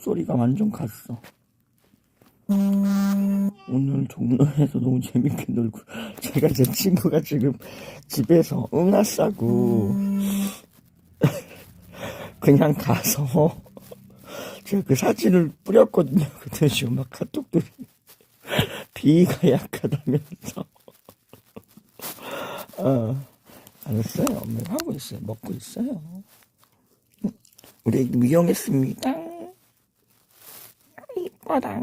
목소리가 완전 갔어. 오늘 종로에서 너무 재밌게 놀고 제가 제 친구가 지금 집에서 응아 싸고 그냥 가서 제가 그 사진을 뿌렸거든요. 그때 지금 막 카톡들이 비위가 약하다면서 어, 알았어요. 엄마 하고 있어요. 먹고 있어요. 우리 애기 미용했습니다. 이뻐라.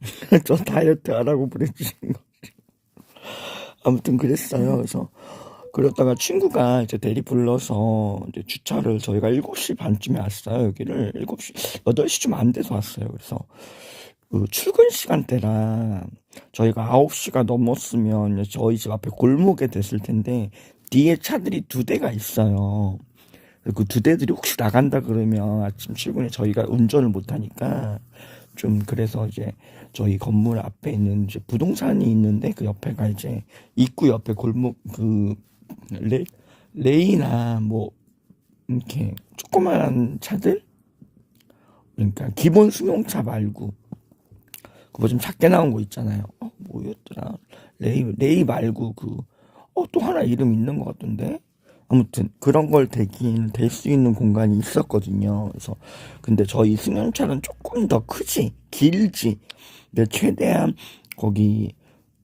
저 다이어트 하라고 보내주신 거지. 아무튼 그랬어요. 그래서 그러다가 친구가 이제 대리 불러서 이제 주차를 저희가 7시 반쯤에 왔어요. 여기를 7시, 8시쯤 안 돼서 왔어요. 그래서 그 출근 시간대라 저희가 9시가 넘었으면 저희 집 앞에 골목에 됐을 텐데 뒤에 차들이 두 대가 있어요. 그 두 대들이 혹시 나간다 그러면 아침 출근에 저희가 운전을 못 하니까 좀 그래서 이제 저희 건물 앞에 있는 이제 부동산이 있는데 그 옆에가 이제 입구 옆에 골목 그 레, 레이나 뭐 이렇게 조그만한 차들 그러니까 기본 승용차 말고 그거 좀 작게 나온 거 있잖아요. 어, 뭐였더라? 레이 레이 말고 그 어 또 하나 이름 있는 것 같던데. 아무튼 그런 걸 대긴 될수 있는 공간이 있었거든요. 그래서 근데 저희 승용차는 조금 더 크지 길지. 근데 최대한 거기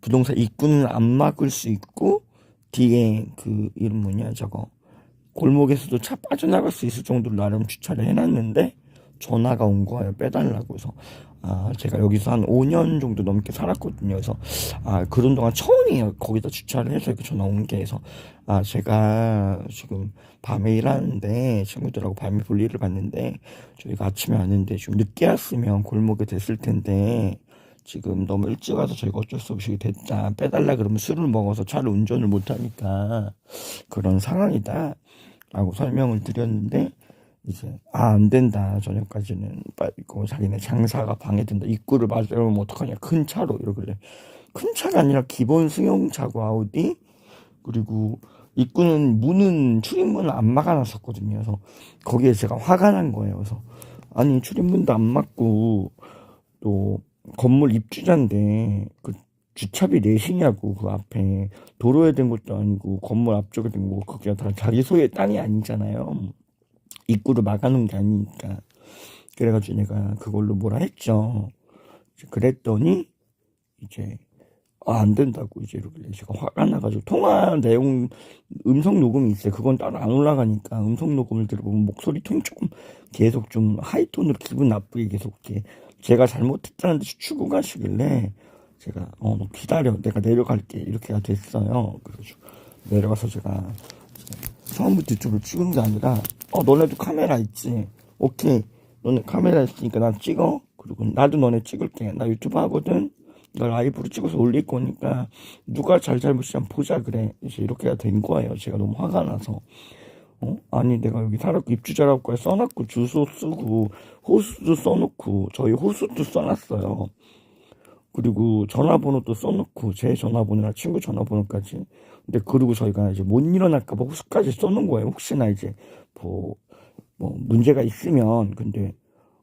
부동산 입구는 안 막을 수 있고 뒤에 그 이름 뭐냐 저거 골목에서도 차 빠져나갈 수 있을 정도로 나름 주차를 해놨는데 전화가 온 거예요. 빼달라고 해서. 아 제가 여기서 한 5년 정도 넘게 살았거든요. 그래서 아 그런 동안 처음이에요. 거기다 주차를 해서 이렇게 전화 온 게. 해서 아 제가 지금 밤에 일하는데 친구들하고 밤에 볼일을 봤는데 저희가 아침에 왔는데 좀 늦게 왔으면 골목에 됐을 텐데 지금 너무 일찍 와서 저희가 어쩔 수 없이 됐다. 빼달라 그러면 술을 먹어서 차를 운전을 못하니까 그런 상황이다 라고 설명을 드렸는데 이제 아 안 된다. 저녁까지는 빠지고 자기네 장사가 방해된다. 입구를 맞으면 어떡하냐. 큰 차로 이러길래 큰 차가 아니라 기본 승용차고 아우디. 그리고 입구는 문은 출입문을 안 막아놨었거든요. 그래서 거기에 제가 화가 난 거예요. 그래서 아니 출입문도 안 막고 또 건물 입주자인데 그 주차비 내시냐고 그 앞에. 도로에 된 것도 아니고 건물 앞쪽에 된 거고 그게 다 자기 소유의 땅이 아니잖아요 입구를 막아놓은 게 아니니까. 그래가지고 내가 그걸로 뭐라 했죠. 그랬더니 이제 아, 안 된다고 이제 이러길래 제가 화가 나가지고 통화 내용 음성 녹음이 있어요. 그건 따로 안 올라가니까 음성 녹음을 들어보면 목소리 톤이 조금 계속 좀 하이톤으로 기분 나쁘게 계속 이렇게 제가 잘못했다는 듯이 추궁 하시길래 제가 어너 기다려. 내가 내려갈게. 이렇게가 됐어요. 그래가지고 내려가서 제가 처음부터 유튜브를 찍은 게 아니라 어 너네도 카메라 있지. 오케이. 너네 카메라 있으니까 나 찍어. 그리고 나도 너네 찍을게. 나 유튜브 하거든. 나 라이브로 찍어서 올릴 거니까 누가 잘잘못이 한번 보자 그래. 이제 이렇게가 된 거예요. 제가 너무 화가 나서. 어? 아니 내가 여기 살았고 입주자라고 써놨고 주소 쓰고 호수도 써놓고 저희 호수도 써놨어요 그리고 전화번호도 써놓고 제 전화번호나 친구 전화번호까지. 근데 그리고 저희가 이제 못 일어날까봐 호수까지 써놓은 거예요 혹시나 이제. 뭐, 뭐 문제가 있으면. 근데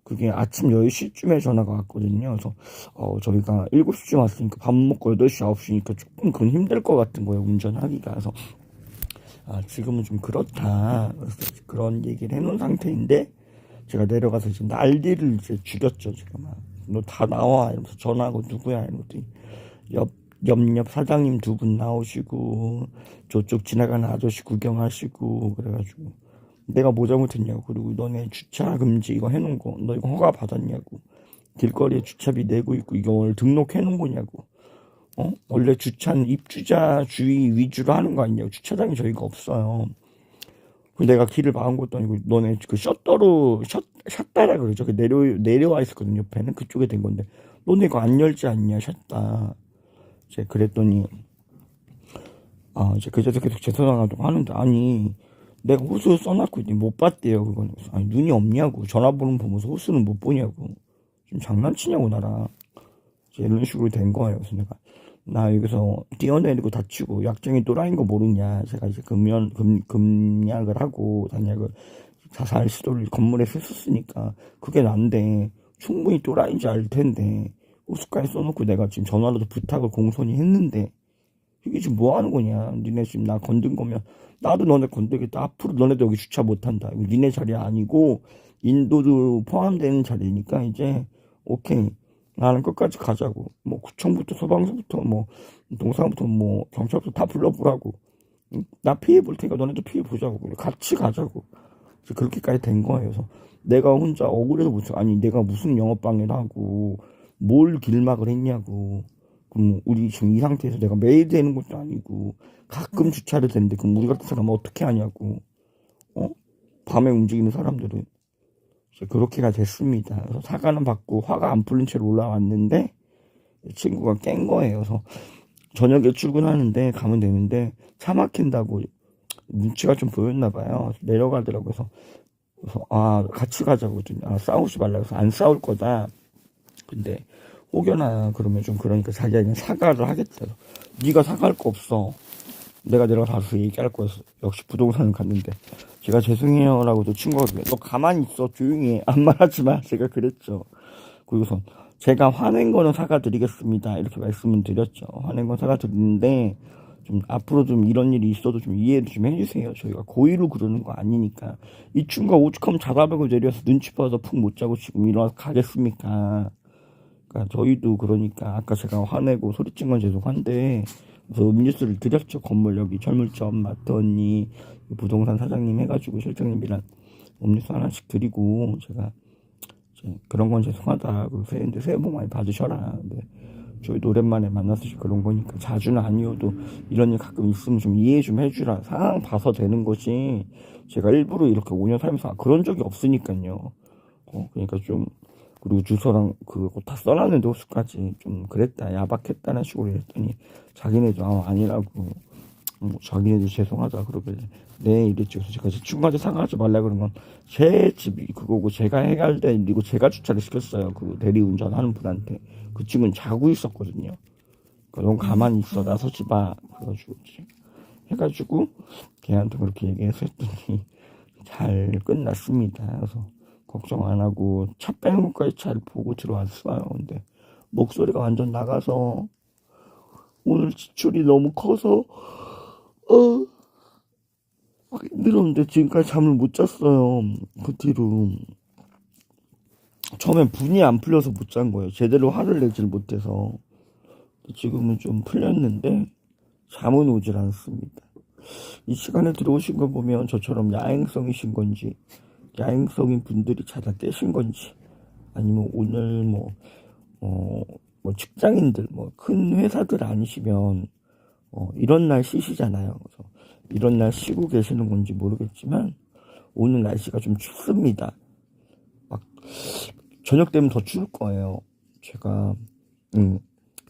그게 아침 10시쯤에 전화가 왔거든요. 그래서 어 저희가 7시쯤 왔으니까 밥 먹고 8시 9시니까 조금 그건 힘들 것 같은 거예요 운전하기가. 그래서 아, 지금은 좀 그렇다. 그래서 그런 얘기를 해놓은 상태인데, 제가 내려가서 이제 난리를 이제 죽였죠, 지금. 너 다 나와. 이러면서 전화하고 누구야? 이러면서 옆, 옆옆 사장님 두 분 나오시고, 저쪽 지나가는 아저씨 구경하시고, 그래가지고. 내가 뭐 잘못했냐고. 그리고 너네 주차 금지 이거 해놓은 거, 너 이거 허가 받았냐고. 길거리에 주차비 내고 있고, 이걸 등록해 놓은 거냐고. 어? 원래 주차는 입주자 주의 위주로 하는 거 아니냐고. 주차장이 저희가 없어요. 그 내가 길을 막은 것도 아니고, 너네 그 셔터로, 셔, 샷다라 그러죠. 그 내려, 내려와 있었거든요. 옆에는. 그쪽에 된 건데. 너네 이거 안 열지 않냐, 샷다. 이제 그랬더니, 아, 이제 그제서 계속 죄송하다고 하는데, 아니, 내가 호수 써놨고, 못 봤대요. 그래서 아니, 눈이 없냐고. 전화번호 보면서 호수는 못 보냐고. 좀 장난치냐고, 나랑. 이런 식으로 된 거예요. 그래서 내가 나 여기서 뛰어내리고 다치고 약쟁이 또라이인 거 모르냐. 제가 이제 금연 금 금약을 하고 단약을 자살 시도를 건물에서 했었으니까 그게 난데 충분히 또라이인지 알 텐데 호숫가에 써놓고 내가 지금 전화로도 부탁을 공손히 했는데 이게 지금 뭐 하는 거냐. 니네 지금 나 건든 거면 나도 너네 건들겠다. 앞으로 너네도 여기 주차 못 한다. 이거 니네 자리 아니고 인도도 포함되는 자리니까 이제 오케이. 나는 끝까지 가자고. 뭐 구청부터 소방서부터 뭐 동사부터 뭐 경찰부터 다 불러보라고. 응? 나 피해 볼 테니까 너네도 피해 보자고 같이 가자고. 그렇게까지 된 거예요. 그래서 내가 혼자 억울해서 무슨 아니 내가 무슨 영업방해를 하고 뭘 길막을 했냐고. 그럼 우리 지금 이 상태에서 내가 매일 되는 것도 아니고 가끔 주차를 되는데 그럼 우리 같은 사람은 어떻게 하냐고. 어? 밤에 움직이는 사람들은. 그렇게가 됐습니다. 그래서 사과는 받고 화가 안 풀린 채로 올라왔는데 친구가 깬 거예요. 그래서 저녁에 출근하는데 가면 되는데 차 막힌다고 눈치가 좀 보였나 봐요. 내려가더라고요. 그래서, 그래서 아 같이 가자고 했더니 아 싸우지 말라 그래서 안 싸울 거다. 근데 혹여나 그러면 좀 그러니까 자기가 그냥 사과를 하겠다. 네가 사과할 거 없어. 내가 내려가서 얘기할 거였어. 역시 부동산을 갔는데 제가 죄송해요라고도 친구가 그래. 너 가만히 있어 조용히 해. 아무 말하지 마. 제가 그랬죠. 그리고서 제가 화낸 거는 사과드리겠습니다. 이렇게 말씀을 드렸죠. 화낸 건 사과드리는데 좀 앞으로 좀 이런 일이 있어도 좀 이해를 좀 해주세요. 저희가 고의로 그러는 거 아니니까 이 친구가 오죽하면 자다보고 내려서 눈치 봐서 푹 못 자고 지금 일어나서 가겠습니까? 그러니까 저희도 그러니까 아까 제가 화내고 소리친 건 죄송한데 그래서 음료수를 드렸죠 건물 여기 철물점 마트 언니 부동산 사장님 해가지고 실장님이랑 음료수 하나씩 드리고 제가 그런 건 죄송하다. 근데 새해 복 많이 받으셔라. 근데 저희도 오랜만에 만나서 그런 거니까 자주는 아니어도 이런 일 가끔 있으면 좀 이해 좀 해주라. 상황 봐서 되는 거지. 제가 일부러 이렇게 5년 살면서 그런 적이 없으니까요. 어 그러니까 좀 그리고 주소랑 그거 다 써놨는데 호수까지 좀 그랬다 야박했다는 식으로 했더니 자기네도 아, 아니라고 뭐 자기네도 죄송하다 그러길래 네 이랬죠. 제가 중간에 사과하지 말라 건제 집이 그거고 제가 해결된 일이고 제가 주차를 시켰어요. 그 대리운전하는 분한테. 그 친구는 자고 있었거든요. 그러니까 넌 가만히 있어. 나서지 마 그래가지고 해가지고 걔한테 그렇게 얘기해서 했더니 잘 끝났습니다. 그래서 걱정 안 하고 차 빼는 것까지 잘 보고 들어왔어요. 근데 목소리가 완전 나가서 오늘 지출이 너무 커서 어막 힘들었는데 지금까지 잠을 못 잤어요. 그 뒤로 처음엔 분이 안 풀려서 못 잔 거예요. 제대로 화를 내질 못해서 지금은 좀 풀렸는데 잠은 오질 않습니다. 이 시간에 들어오신 거 보면 저처럼 야행성이신 건지 야행성인 분들이 자다 깨신 건지 아니면 오늘 뭐, 어, 뭐 직장인들 뭐 큰 회사들 아니시면 어, 이런 날 쉬시잖아요. 그래서 이런 날 쉬고 계시는 건지 모르겠지만 오늘 날씨가 좀 춥습니다. 막 저녁 되면 더 추울 거예요. 제가 음,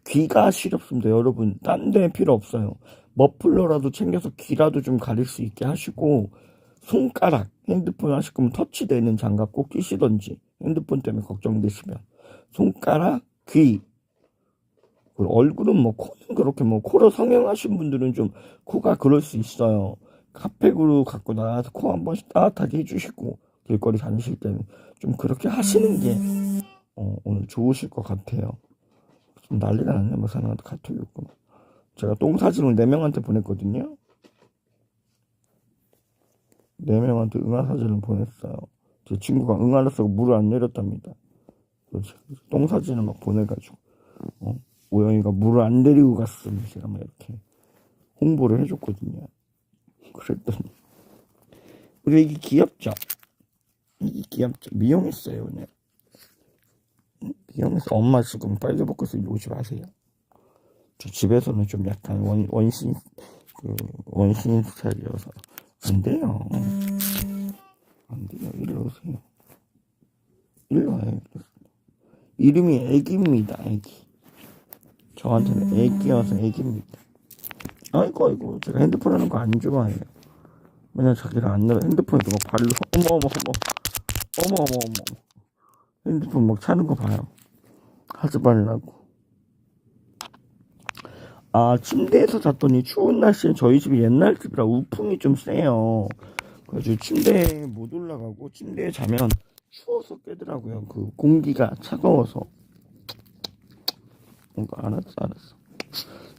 귀가 시렵습니다. 여러분 딴 데 필요 없어요. 머플러라도 챙겨서 귀라도 좀 가릴 수 있게 하시고 손가락 핸드폰 하실 거면 터치되는 장갑 꼭 끼시던지 핸드폰 때문에 걱정되시면 손가락 귀 얼굴은 뭐 코는 그렇게 뭐 코로 성형하신 분들은 좀 코가 그럴 수 있어요 핫팩으로 갖고 나가서 코 한 번씩 따뜻하게 해주시고 길거리 다니실 때는 좀 그렇게 하시는 게 어, 오늘 좋으실 것 같아요 좀 난리가 났네 뭐 사람한테 카톡이 없고 제가 똥 사진을 네 명한테 보냈거든요 네 명한테 응아 사진을 보냈어요. 제 친구가 응아를 쓰고 물을 안 내렸답니다. 똥 사진을 막 보내가지고 어? 오영이가 물을 안 내리고 갔으면 제가 막 이렇게 홍보를 해줬거든요. 그랬더니 우리 이게 귀엽죠? 이게 귀엽죠? 미용했어요 오늘. 미용해서 엄마 지금 빨개 벗고서 오지 마세요. 저 집에서는 좀 약간 원, 원신 그 원신 스타일이어서 안 돼요. 안 돼요. 일로 오세요. 일로 와요. 이름이 애기입니다. 애기. 저한테는 애기여서 애기입니다. 아이고 아이고 제가 핸드폰 하는 거 안 좋아해요. 맨날 자기가 안 넣어 핸드폰에 막 발로 어머 어머 어머 어머 어머 어머 핸드폰 막 차는 거 봐요. 하지 말라고. 아 침대에서 잤더니 추운 날씨에 저희 집이 옛날 집이라 우풍이 좀 세요. 그래가지고 침대에 못 올라가고 침대에 자면 추워서 깨더라고요. 그 공기가 차가워서. 알았어, 알았어.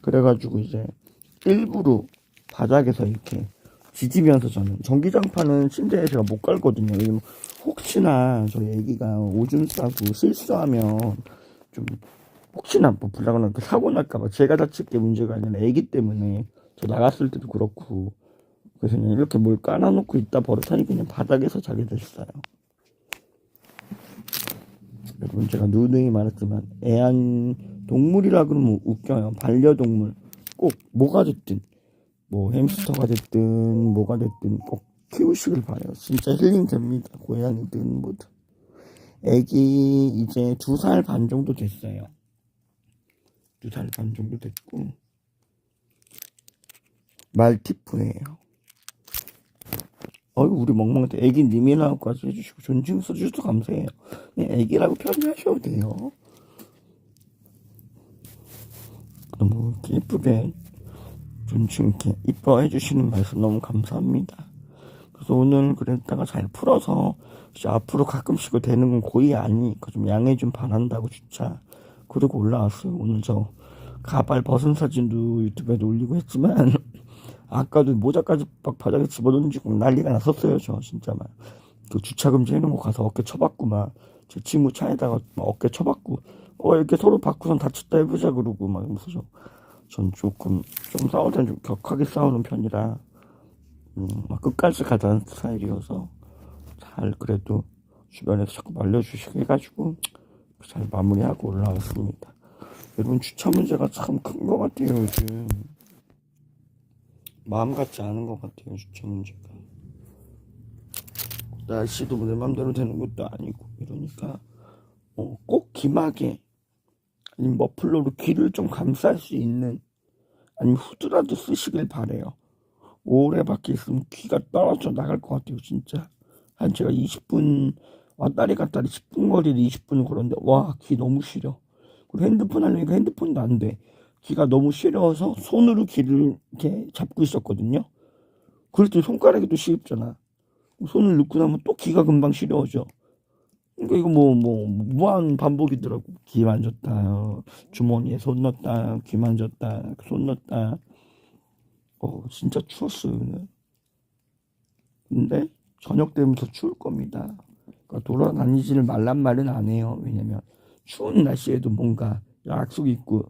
그래가지고 이제 일부러 바닥에서 이렇게 지지면서 자는 전기장판은 침대에 제가 못. 왜냐면 혹시나 저희 애기가 오줌 싸고 실수하면 좀 혹시나 뭐 불나거나 그 사고 날까봐 제가 다칠 게 문제가 아니라 애기 때문에 저 나갔을 때도 그렇고 그래서 그냥 이렇게 뭘 깔아놓고 있다 버릇하니 그냥 바닥에서 자게 됐어요. 여러분 제가 누누이 말했지만 애완 동물이라 그러면 웃겨요. 반려동물 꼭 뭐가 됐든 뭐 햄스터가 됐든 뭐가 됐든 꼭 키우시길 바래요. 진짜 힐링 됩니다. 고양이든 뭐든. 애기 이제 두 살 반 정도 됐어요. 두 살 반 정도 됐고 말티프예요. 어이 우리 멍멍한테 애기 님이라고까지 해주시고 존칭 써주셔서 감사해요. 그냥 애기라고 표현하셔도 돼요. 너무 이쁘게 존칭 이렇게 이뻐해 주시는 말씀 너무 감사합니다. 그래서 오늘 그랬다가 잘 풀어서 앞으로 가끔씩 되는 건 고의 아니니까 좀 양해 좀 바란다고 진짜 그러고 올라왔어요. 오늘 저 가발 벗은 사진도 유튜브에도 올리고 했지만 아까도 모자까지 막 바닥에 집어던지고 난리가 났었어요. 저 진짜 막그 주차 금지 해놓은 거 가서 어깨 쳐박고 막제 친구 차에다가 막 어깨 쳐박고 어 이렇게 서로 바꾸선 다쳤다 해보자 그러고 막 이러면서 저, 전 조금 좀 싸울 땐 좀 격하게 싸우는 편이라 음, 막 끝까지 가자는 스타일이어서 잘 그래도 주변에서 자꾸 말려주시고 해가지고 잘 마무리하고 올라왔습니다. 여러분 주차 문제가 참 큰 것 같아요 요즘 마음 같지 않은 것 같아요 주차 문제가. 날씨도 내 맘대로 되는 것도 아니고 이러니까 어, 꼭 귀마개 아니면 머플러로 귀를 좀 감쌀 수 있는 아니면 후드라도 쓰시길 바래요. 오래 밖에 있으면 귀가 떨어져 나갈 것 같아요 진짜. 한 제가 20분 왔다리 갔다리 10분 거리를 20분을 걸었는데 와 귀 너무 시려. 그리고 핸드폰 하려니까 핸드폰도 안돼 귀가 너무 시려워서 손으로 귀를 이렇게 잡고 있었거든요. 그랬더니 손가락이 또 시렵잖아. 손을 넣고 나면 또 귀가 금방 시려워져. 그러니까 이거 뭐 뭐 무한 반복이더라고. 귀 만졌다 주머니에 손 넣었다 귀 만졌다 손 넣었다. 어 진짜 추웠어요 근데. 저녁 되면 더 추울 겁니다. 그러니까 돌아다니지를 말란 말은 안 해요. 왜냐면 추운 날씨에도 뭔가 약속 있고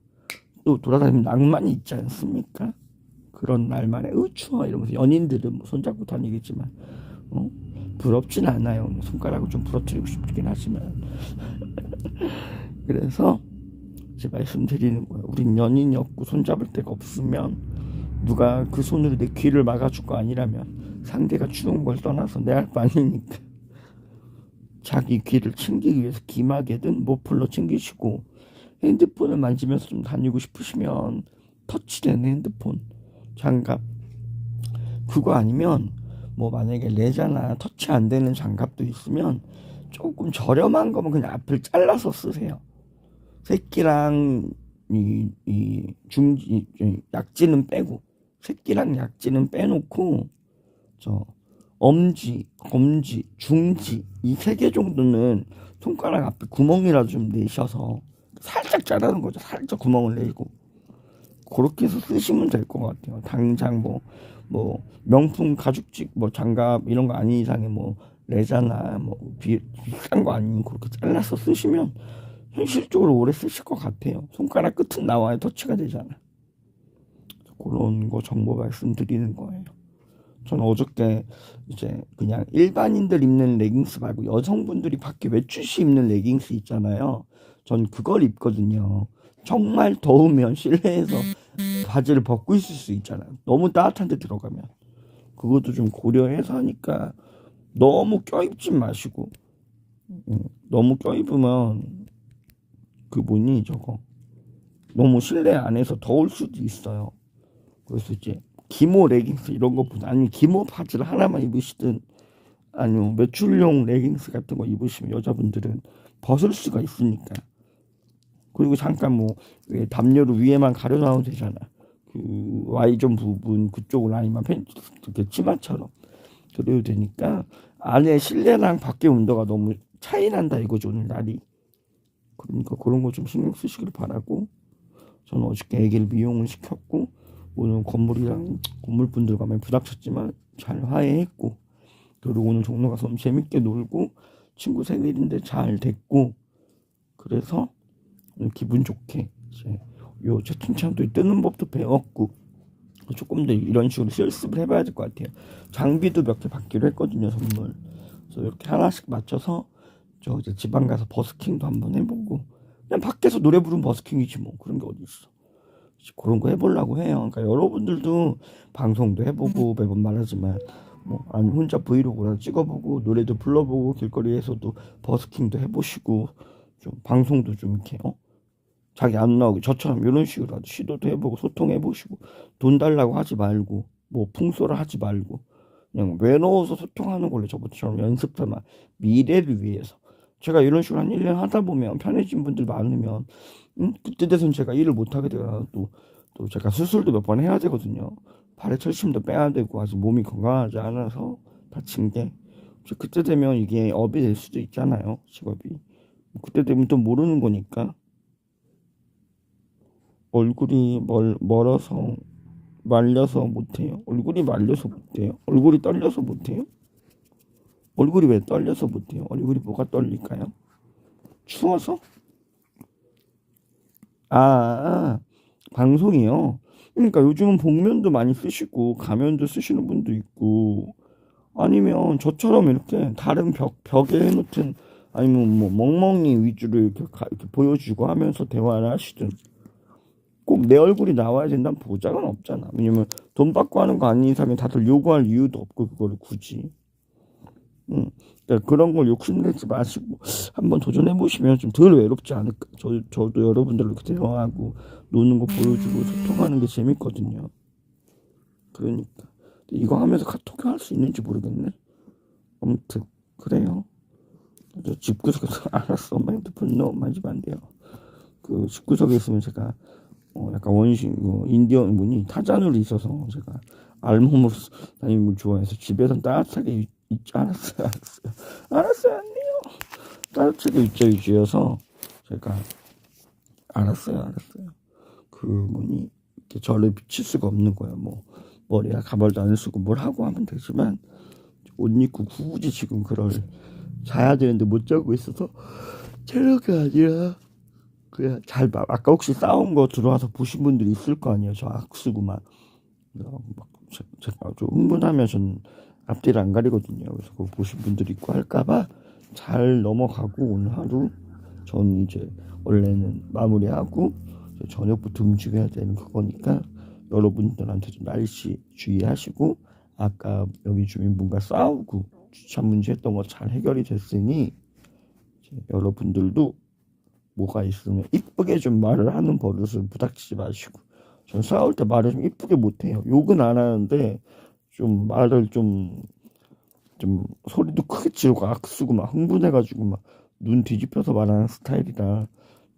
또 돌아다니면 낭만이 있지 않습니까? 그런 날만에 으 추워 이러면서 연인들은 뭐 손잡고 다니겠지만 어? 부럽진 않아요. 뭐 손가락을 좀 부러뜨리고 싶긴 하지만. 그래서 이제 말씀드리는 거예요. 우린 연인이 없고 손잡을 데가 없으면 누가 그 손으로 내 귀를 막아줄 거 아니라면 상대가 추운 걸 떠나서 내 할 바 아니니까. 자기 귀를 챙기기 위해서 귀마개든 모플러 챙기시고 핸드폰을 만지면서 좀 다니고 싶으시면 터치되는 핸드폰 장갑. 그거 아니면 뭐 만약에 레자나 터치 안 되는 장갑도 있으면 조금 저렴한 거면 그냥 앞을 잘라서 쓰세요. 새끼랑 이, 이 중지 이 약지는 빼고 새끼랑 약지는 빼놓고 저 엄지, 검지, 중지 이 세 개 정도는 손가락 앞에 구멍이라도 좀 내셔서 살짝 자르는 거죠. 살짝 구멍을 내고 그렇게 해서 쓰시면 될 것 같아요. 당장 뭐, 뭐 명품 가죽직 뭐 장갑 이런 거 아닌 이상에 뭐 레자나 뭐 비, 비싼 거 아니면 그렇게 잘라서 쓰시면 현실적으로 오래 쓰실 것 같아요. 손가락 끝은 나와야 터치가 되잖아. 그런 거 정보 말씀드리는 거예요. 저는 어저께 이제 그냥 일반인들 입는 레깅스 말고 여성분들이 밖에 외출 시 입는 레깅스 있잖아요. 전 그걸 입거든요. 정말 더우면 실내에서 바지를 벗고 있을 수 있잖아요. 너무 따뜻한 데 들어가면. 그것도 좀 고려해서 하니까 너무 껴입지 마시고. 음, 너무 껴입으면 그 뭐니 저거. 너무 실내 안에서 더울 수도 있어요. 그래서 이제 기모 레깅스 이런 것보다 아니면 기모 바지를 하나만 입으시든 아니면 매출용 레깅스 같은 거 입으시면 여자분들은 벗을 수가 있으니까 그리고 잠깐 뭐 담요로 위에만 가려 놔도 되잖아. 그 Y존 부분 그쪽 라인만 팬 이렇게 치마처럼 그래도 되니까 안에 실내랑 밖에 온도가 너무 차이 난다 이거죠 오늘 날이. 그러니까 그런 거 좀 신경 쓰시길 바라고 저는 어저께 애기를 미용을 시켰고 오늘 건물이랑 건물분들과 많이 부닥쳤지만 잘 화해했고 그리고 오늘 종로 가서 재밌게 놀고 친구 생일인데 잘 됐고 그래서 기분 좋게 이제 요 채팅창도 뜨는 법도 배웠고 조금 더 이런 식으로 실습을 해봐야 될 것 같아요. 장비도 몇 개 받기로 했거든요 선물. 그래서 이렇게 하나씩 맞춰서 저 이제 지방 가서 버스킹도 한번 해보고 그냥 밖에서 노래 부르는 버스킹이지 뭐 그런 게 어디 있어. 그런 거 해보려고 해요. 그러니까 여러분들도 방송도 해보고 매번 말하지만 뭐 아니 혼자 브이로그라도 찍어보고 노래도 불러보고 길거리에서도 버스킹도 해보시고 좀 방송도 좀 이렇게 어? 자기 안 나오게 저처럼 이런 식으로 시도도 해보고 소통해보시고 돈 달라고 하지 말고 뭐 풍소를 하지 말고 그냥 외로워서 소통하는 걸로 저번처럼 연습 삼아 미래를 위해서. 제가 이런 식으로 한 1년 하다 보면 편해진 분들 많으면 음? 그때 돼선 제가 일을 못하게 되거나 또, 또 제가 수술도 몇 번 해야 되거든요. 발에 철심도 빼야 되고 아직 몸이 건강하지 않아서 다친 게. 그때 되면 이게 업이 될 수도 있잖아요 직업이 그때 되면 또 모르는 거니까. 얼굴이 멀, 멀어서 말려서 못해요. 얼굴이 말려서 못해요. 얼굴이 떨려서 못해요? 얼굴이 왜 떨려서 못해요? 얼굴이 뭐가 떨릴까요? 추워서? 아, 아 방송이요? 그러니까 요즘은 복면도 많이 쓰시고 가면도 쓰시는 분도 있고 아니면 저처럼 이렇게 다른 벽 벽에 해놓든 아니면 뭐 멍멍이 위주로 이렇게, 가, 이렇게 보여주고 하면서 대화를 하시든 꼭 내 얼굴이 나와야 된다는 보장은 없잖아. 왜냐면 돈 받고 하는 거 아닌 이상에 다들 요구할 이유도 없고 그거를 굳이. 응. 그러니까 그런 걸 욕심내지 마시고 한번 도전해 보시면 좀 덜 외롭지 않을까. 저 저도 여러분들로 이렇게 대화하고 노는 거 보여주고 소통하는 게 재밌거든요. 그러니까 이거 하면서 카톡 할수 있는지 모르겠네. 아무튼 그래요. 저 집구석에서 알았어. 핸드폰 넣어 만지면 안 돼요. 그 집구석에 있으면 제가 어 약간 원신 뭐 인디언 분이 타잔으로 있어서 제가 알몸으로 다니는 걸 좋아해서 집에선 따뜻하게 있, 있지 않았어요. 알았어요. 알았어요. 안 돼요. 따뜻하게 있자 위주여서 제가 알았어요. 알았어요. 그 분이 이렇게 저를 비칠 수가 없는 거예요. 뭐 머리에 가발도 안 쓰고 뭘 하고 하면 되지만 옷 입고 굳이 지금 그럴 자야 되는데 못 자고 있어서 체력이 아니라 그냥 잘 봐. 아까 혹시 싸운 거 들어와서 보신 분들이 있을 거 아니에요. 저 악수구만. 어, 제가 좀 흥분하면 전 앞뒤를 안 가리거든요. 그래서 그거 보신 분들이 있고 할까봐 잘 넘어가고 오늘 하루 전 이제 원래는 마무리하고 저녁부터 움직여야 되는 그거니까 여러분들한테 좀 날씨 주의하시고 아까 여기 주민분과 싸우고 주차 문제 했던 거 잘 해결이 됐으니 여러분들도 뭐가 있으면 이쁘게 좀 말을 하는 버릇을 부닥치지 마시고 전 싸울 때 말을 좀 이쁘게 못해요. 욕은 안 하는데 좀 말을 좀좀 소리도 크게 지르고 악쓰고 막 흥분해가지고 막 눈 뒤집혀서 말하는 스타일이라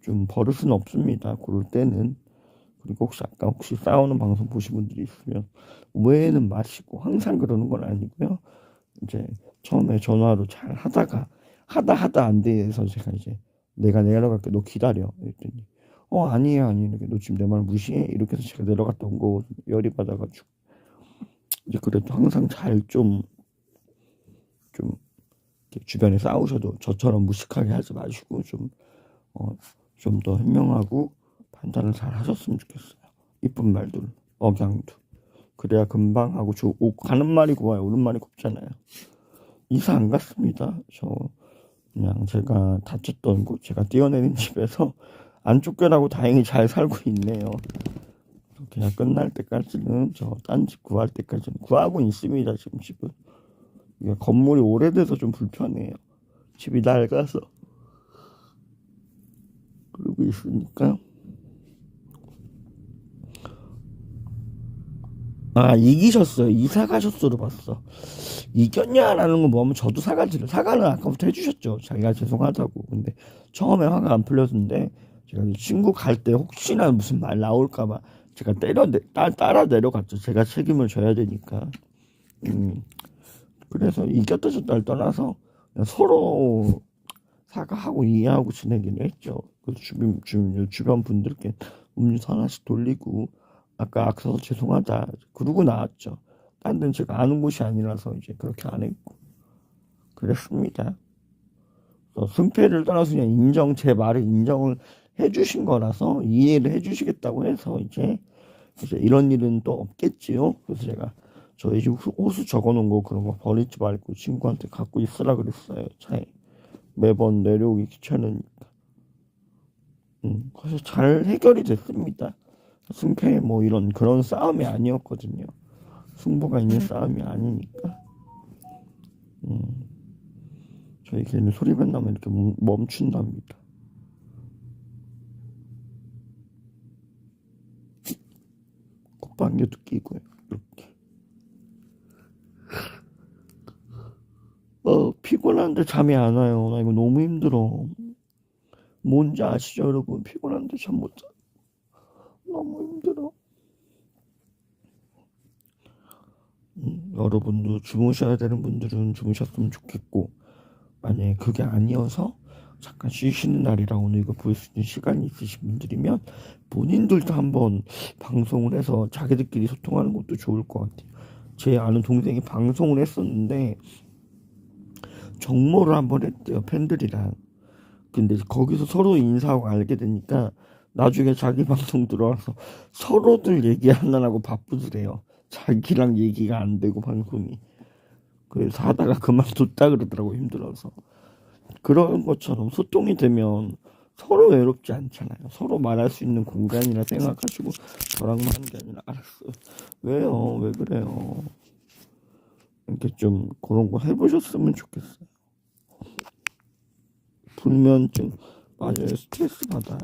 좀 버릇은 없습니다. 그럴 때는. 그리고 혹시 아까 혹시 싸우는 방송 보신 분들이 있으면 오해는 마시고 항상 그러는 건 아니고요 이제 처음에 전화로 잘 하다가 하다 하다 안 돼서 제가 이제 내가 내려갈게 너 기다려. 이랬더니 어 아니에요 아니에요. 이렇게 너 지금 내 말 무시해? 이렇게 해서 제가 내려갔다 온 거거든요 열이 받아가지고. 이제 그래도 항상 잘좀좀 주변에 싸우셔도 저처럼 무식하게 하지 마시고 좀 어, 좀 더 현명하고 판단을 잘 하셨으면 좋겠어요. 이쁜 말들 억양도 그래야 금방 하고 저 오, 가는 말이 고와요 오는 말이 곱잖아요 이사 안 갔습니다 저 그냥 제가 다쳤던 곳, 제가 뛰어내린 집에서 안 쫓겨나고 다행히 잘 살고 있네요. 그냥 끝날 때까지는 저 딴 집 구할 때까지는 구하고 있습니다. 지금 집은 이게 건물이 오래돼서 좀 불편해요. 집이 낡아서 그러고 있으니까 아 이기셨어요. 이 사 가셨어로 봤어. 이겼냐라는 건 뭐하면 저도 사과지를 사과는 아까부터 해주셨죠 자기가 죄송하다고 근데 처음에 화가 안 풀렸는데 제가 친구 갈 때 혹시나 무슨 말 나올까봐 제가 때려 내, 따, 따라 내려갔죠 제가 책임을 져야 되니까 음 그래서 이겼다 졌다를 떠나서 서로 사과하고 이해하고 지내기로 했죠. 그래서 주변, 주변, 분들께 음료수 하나씩 돌리고 아까 악서서 죄송하다 그러고 나왔죠. 딴 데는 제가 아는 곳이 아니라서 이제 그렇게 안 했고 그랬습니다. 승패를 떠나서 그냥 인정 제 말을 인정을 해주신 거라서 이해를 해주시겠다고 해서 이제 이제 이런 일은 또 없겠지요. 그래서 제가 저희 집 호- 호수 적어놓은 거 그런 거 버리지 말고 친구한테 갖고 있으라 그랬어요. 차에 매번 내려오기 귀찮으니까. 음, 그래서 잘 해결이 됐습니다. 승패 뭐 이런 그런 싸움이 아니었거든요. 승부가 있는 싸움이 아니니까. 음, 저희 걔는 소리만 나면 이렇게 멈- 멈춘답니다. 콧방귀도 끼고요. 이렇게. 어, 피곤한데 잠이 안 와요. 나 이거 너무 힘들어. 뭔지 아시죠, 여러분? 피곤한데 잠 못 자. 너무 힘들어. 음, 여러분도 주무셔야 되는 분들은 주무셨으면 좋겠고, 만약에 그게 아니어서 잠깐 쉬시는 날이라 오늘 이거 볼 수 있는 시간이 있으신 분들이면 본인들도 한번 방송을 해서 자기들끼리 소통하는 것도 좋을 것 같아요. 제 아는 동생이 방송을 했었는데 정모를 한번 했대요 팬들이랑. 근데 거기서 서로 인사하고 알게 되니까 나중에 자기 방송 들어와서 서로들 얘기 하느라고 바쁘더래요. 자기랑 얘기가 안 되고 방송이. 그래서 하다가 그만뒀다 그러더라고 힘들어서. 그런 것처럼 소통이 되면 서로 외롭지 않잖아요. 서로 말할 수 있는 공간이라 생각하시고 저랑만 하는 게 아니라 알았어. 왜요? 왜 그래요? 이렇게 좀 그런 거 해보셨으면 좋겠어요. 불면증 맞아요. 스트레스 받아요.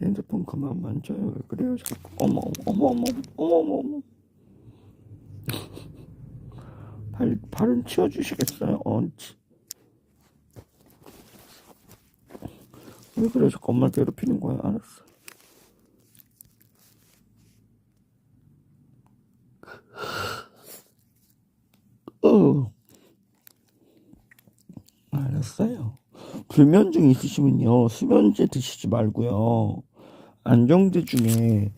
핸드폰 그만 만져요. 왜 그래요? 자꾸 어머 어머 어머 어머 어머 어머 발 발은 치워주시겠어요? 엉치. 왜 그래? 자꾸 엄마 괴롭히는 거야? 알았어. 어. 알았어요. 불면증 있으시면요 수면제 드시지 말고요 안정제 중에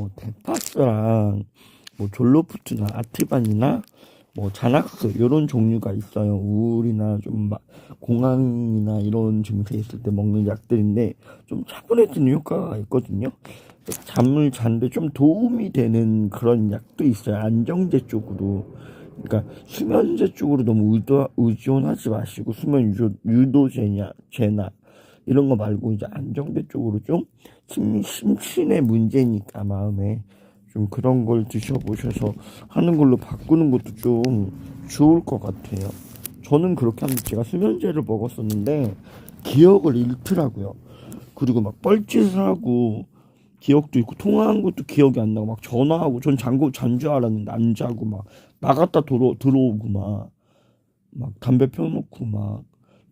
어, 데파스랑 뭐 졸로푸트나 아티반이나 뭐 자낙스 이런 종류가 있어요. 우울이나 좀 마- 공황이나 이런 증세 있을 때 먹는 약들인데 좀 차분해지는 효과가 있거든요. 잠을 자는데 좀 도움이 되는 그런 약도 있어요. 안정제 쪽으로. 그러니까 수면제 쪽으로 너무 의존하지 마시고 수면 유도, 유도제냐 제나 이런 거 말고 이제 안정제 쪽으로 좀 심, 심신의 문제니까 마음에 좀 그런 걸 드셔보셔서 하는 걸로 바꾸는 것도 좀 좋을 것 같아요. 저는 그렇게 하면 제가 수면제를 먹었었는데 기억을 잃더라고요. 그리고 막 뻘짓을 하고 기억도 있고 통화한 것도 기억이 안 나고 막 전화하고 전 잔고 잔 줄 알았는데 안 자고 막 나갔다 들어 들어오고 막 막 담배 펴놓고 막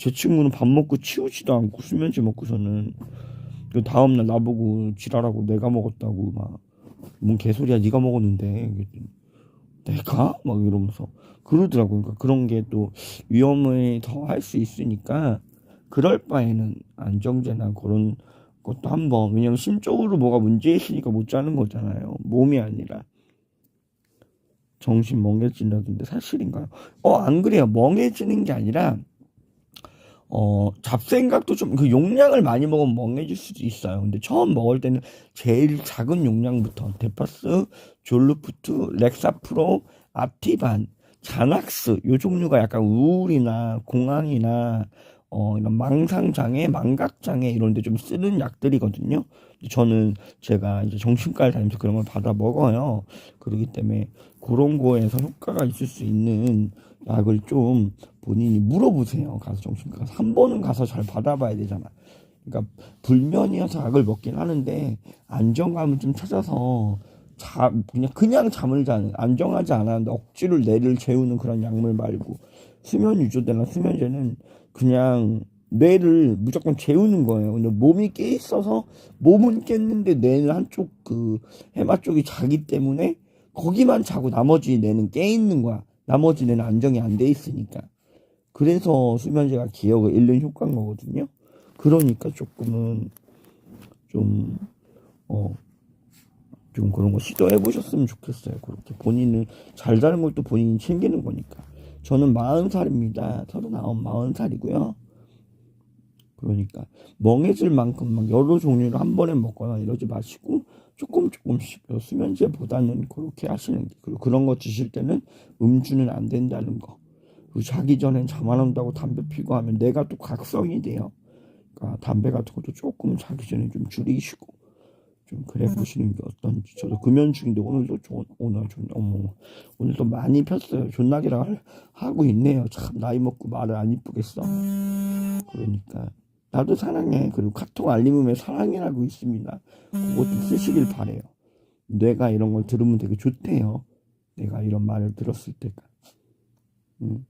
제 친구는 밥 먹고 치우지도 않고 수면제 먹고서는 그 다음날 나보고 지랄하고 내가 먹었다고 막 뭔 개소리야 네가 먹었는데. 내가? 막 이러면서 그러더라고 그러니까 그런 게 또 위험을 더 할 수 있으니까 그럴 바에는 안정제나 그런 것도 한번 왜냐면 심적으로 뭐가 문제 있으니까 못 자는 거잖아요. 몸이 아니라. 정신 멍해진다던데 사실인가요? 어 안 그래요. 멍해지는 게 아니라 어 잡생각도 좀 그 용량을 많이 먹으면 멍해질 수도 있어요 근데 처음 먹을 때는 제일 작은 용량부터 데파스, 졸루푸트, 렉사프로, 아티반, 자낙스 요 종류가 약간 우울이나 공황이나 어 이런 망상장애, 망각장애 이런 데 좀 쓰는 약들이거든요. 저는 제가 이제 정신과를 다니면서 그런 걸 받아 먹어요. 그렇기 때문에 그런 거에서 효과가 있을 수 있는 약을 좀 본인이 물어보세요. 가서 정신과 가서 한 번은 가서 잘 받아봐야 되잖아. 그러니까 불면이어서 약을 먹긴 하는데 안정감을 좀 찾아서 자 그냥 그냥 잠을 자는 안정하지 않았는데 억지로 뇌를 재우는 그런 약물 말고 수면 유조제나 수면제는 그냥 뇌를 무조건 재우는 거예요. 근데 몸이 깨 있어서 몸은 깼는데 뇌는 한쪽 그 해마 쪽이 자기 때문에 거기만 자고 나머지 뇌는 깨 있는 거야. 나머지 뇌는 안정이 안 돼 있으니까. 그래서 수면제가 기억을 잃는 효과인 거거든요. 그러니까 조금은 좀, 어, 좀 그런 거 시도해 보셨으면 좋겠어요. 그렇게 본인을 잘 자는 걸 또 본인이 챙기는 거니까. 저는 40살입니다. 39, 40살이고요. 그러니까 멍해질 만큼 막 여러 종류를 한 번에 먹거나 이러지 마시고 조금 조금씩 수면제보다는 그렇게 하시는 게 그리고 그런 거 드실 때는 음주는 안 된다는 거 자기 전엔 잠 안 온다고 담배 피고 하면 내가 또 각성이 돼요 그러니까 담배 같은 것도 조금 자기 전에 좀 줄이시고 좀 그래 보시는 게 어떤지 저도 금연 중인데 오늘도 좋은 오늘 좋 어머 오늘도 많이 폈어요 존나기라 하고 있네요 참 나이 먹고 말을 안 이쁘겠어 그러니까 나도 사랑해. 그리고 카톡 알림음에 사랑해라고 있습니다. 그것도 쓰시길 바래요. 뇌가 이런 걸 들으면 되게 좋대요. 내가 이런 말을 들었을 때가. 음.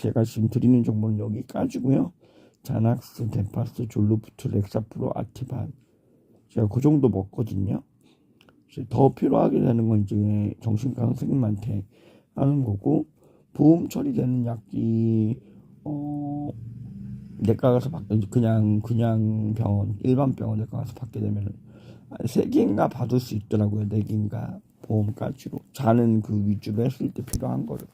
제가 지금 드리는 정보는 여기까지고요. 자낙스, 데파스, 졸로부트, 렉사프로, 아티반. 제가 그 정도 먹거든요. 더 필요하게 되는 건 이제 정신과 선생님한테 하는 거고 보험 처리되는 약이 어 내과 가서 받 그냥 그냥 병원 일반 병원 내과 가서 받게 되면 세 개인가 받을 수 있더라고요 네 개인가 보험까지로 자는 그 위주로 했을 때 필요한 거를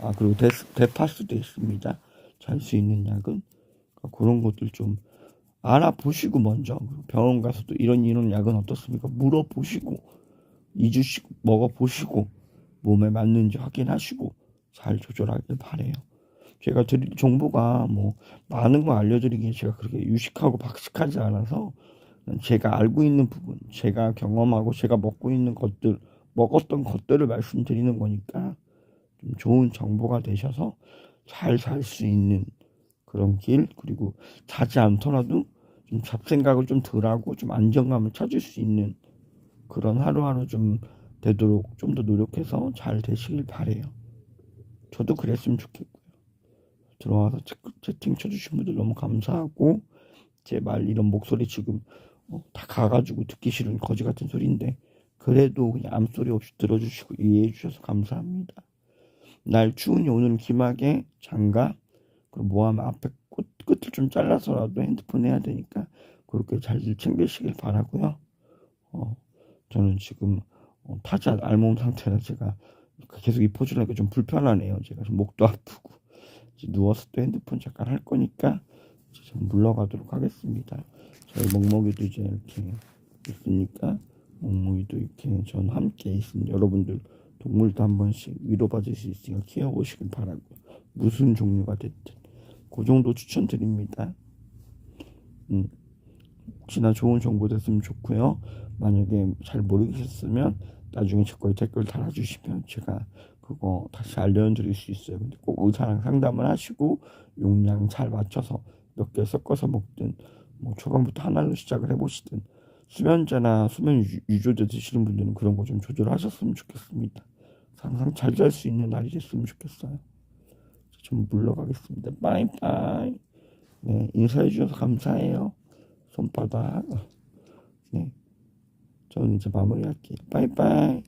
아 그리고 데, 데파스도 있습니다. 잘 수 있는 약은. 그러니까 그런 것들 좀 알아보시고 먼저 병원 가서도 이런 이런 약은 어떻습니까? 물어보시고 2주씩 먹어보시고 몸에 맞는지 확인하시고 잘 조절하길 바래요. 제가 드릴 정보가 뭐 많은 거 알려드리기에 제가 그렇게 유식하고 박식하지 않아서 제가 알고 있는 부분, 제가 경험하고 제가 먹고 있는 것들, 먹었던 것들을 말씀드리는 거니까 좀 좋은 정보가 되셔서 잘 살 수 있는 그런 길, 그리고 자지 않더라도 좀 잡생각을 좀 덜하고 좀 안정감을 찾을 수 있는 그런 하루하루 좀 되도록 좀 더 노력해서 잘 되시길 바래요. 저도 그랬으면 좋겠고. 들어와서 채팅 쳐주신 분들 너무 감사하고 제 말 이런 목소리 지금 어, 다 가가지고 듣기 싫은 거지 같은 소리인데 그래도 그냥 암소리 없이 들어주시고 이해해 주셔서 감사합니다. 날 추우니 오늘 기막에 장갑 그리고 뭐하면 앞에 끝, 끝을 좀 잘라서라도 핸드폰 해야 되니까 그렇게 잘 챙기시길 바라고요. 어, 저는 지금 어, 타자 알몸 상태라 제가 계속 이 포즈를 하니까 좀 불편하네요. 제가 좀 목도 아프고 누워서 또 핸드폰 잠깐 할 거니까 좀 물러가도록 하겠습니다. 저희 멍멍이도 이제 이렇게 있으니까 멍멍이도 이렇게 전 함께 있습니다. 여러분들 동물도 한 번씩 위로받을 수 있으니까 키워보시길 바라고요. 무슨 종류가 됐든 그 정도 추천드립니다. 음, 혹시나 좋은 정보 됐으면 좋고요. 만약에 잘 모르겠으면 나중에 제 거에 댓글 달아주시면 제가 그거 다시 알려드릴 수 있어요. 근데 꼭 의사랑 상담을 하시고 용량 잘 맞춰서 몇 개 섞어서 먹든 뭐 초반부터 하나로 시작을 해보시든 수면제나 수면 유조제 드시는 분들은 그런 거 좀 조절하셨으면 좋겠습니다. 항상 잘 잘 수 있는 날이 됐으면 좋겠어요. 좀 물러가겠습니다. 빠이빠이. 네, 인사해 주셔서 감사해요. 손바닥. 네. 저는 이제 마무리할게요. 빠이빠이.